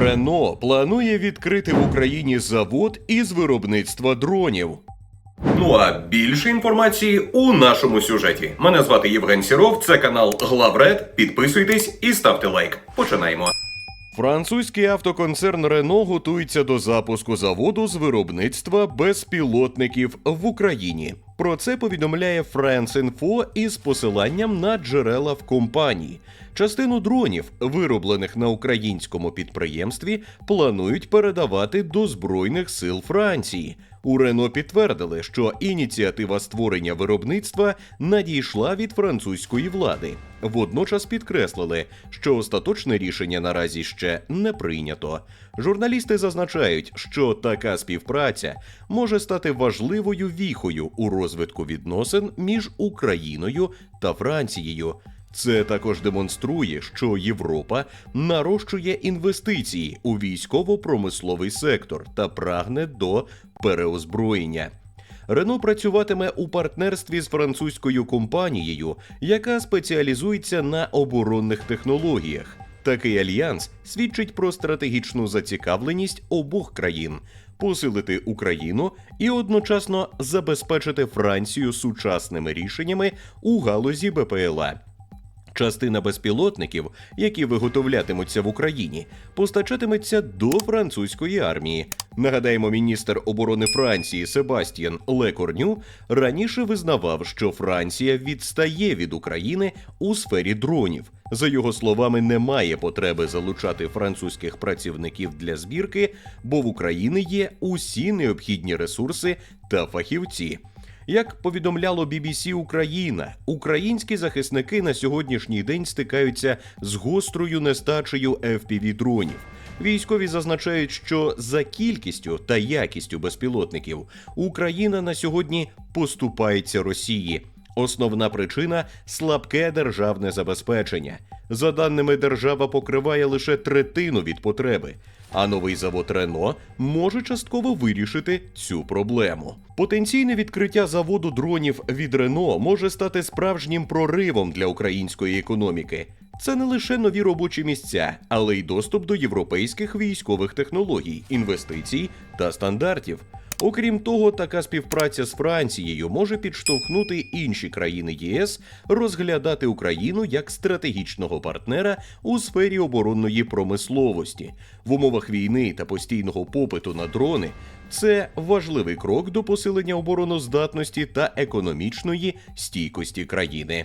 Рено планує відкрити в Україні завод із виробництва дронів. Ну а більше інформації у нашому сюжеті. Мене звати Євген Сіров, це канал Главред. Підписуйтесь і ставте лайк. Починаємо. Французький автоконцерн Рено готується до запуску заводу з виробництва безпілотників в Україні. Про це повідомляє France Info із посиланням на джерела в компанії. Частину дронів, вироблених на українському підприємстві, планують передавати до Збройних сил Франції. У Рено підтвердили, що ініціатива створення виробництва надійшла від французької влади. Водночас підкреслили, що остаточне рішення наразі ще не прийнято. Журналісти зазначають, що така співпраця може стати важливою віхою у розвитку відносин між Україною та Францією. Це також демонструє, що Європа нарощує інвестиції у військово-промисловий сектор та прагне до переозброєння. Рено працюватиме у партнерстві з французькою компанією, яка спеціалізується на оборонних технологіях. Такий альянс свідчить про стратегічну зацікавленість обох країн посилити Україну і одночасно забезпечити Францію сучасними рішеннями у галузі БПЛА. Частина безпілотників, які виготовлятимуться в Україні, постачатиметься до французької армії. Нагадаємо, міністр оборони Франції Себастьян Лекорню раніше визнавав, що Франція відстає від України у сфері дронів. За його словами, немає потреби залучати французьких працівників для збірки, бо в Україні є усі необхідні ресурси та фахівці. Як повідомляло BBC Україна, українські захисники на сьогоднішній день стикаються з гострою нестачею fpv дронів. Військові зазначають, що за кількістю та якістю безпілотників Україна на сьогодні поступається Росії. Основна причина слабке державне забезпечення. За даними держава покриває лише третину від потреби. А новий завод Рено може частково вирішити цю проблему. Потенційне відкриття заводу дронів від Рено може стати справжнім проривом для української економіки. Це не лише нові робочі місця, але й доступ до європейських військових технологій, інвестицій та стандартів. Окрім того, така співпраця з Францією може підштовхнути інші країни ЄС розглядати Україну як стратегічного партнера у сфері оборонної промисловості в умовах війни та постійного попиту на дрони. Це важливий крок до посилення обороноздатності та економічної стійкості країни.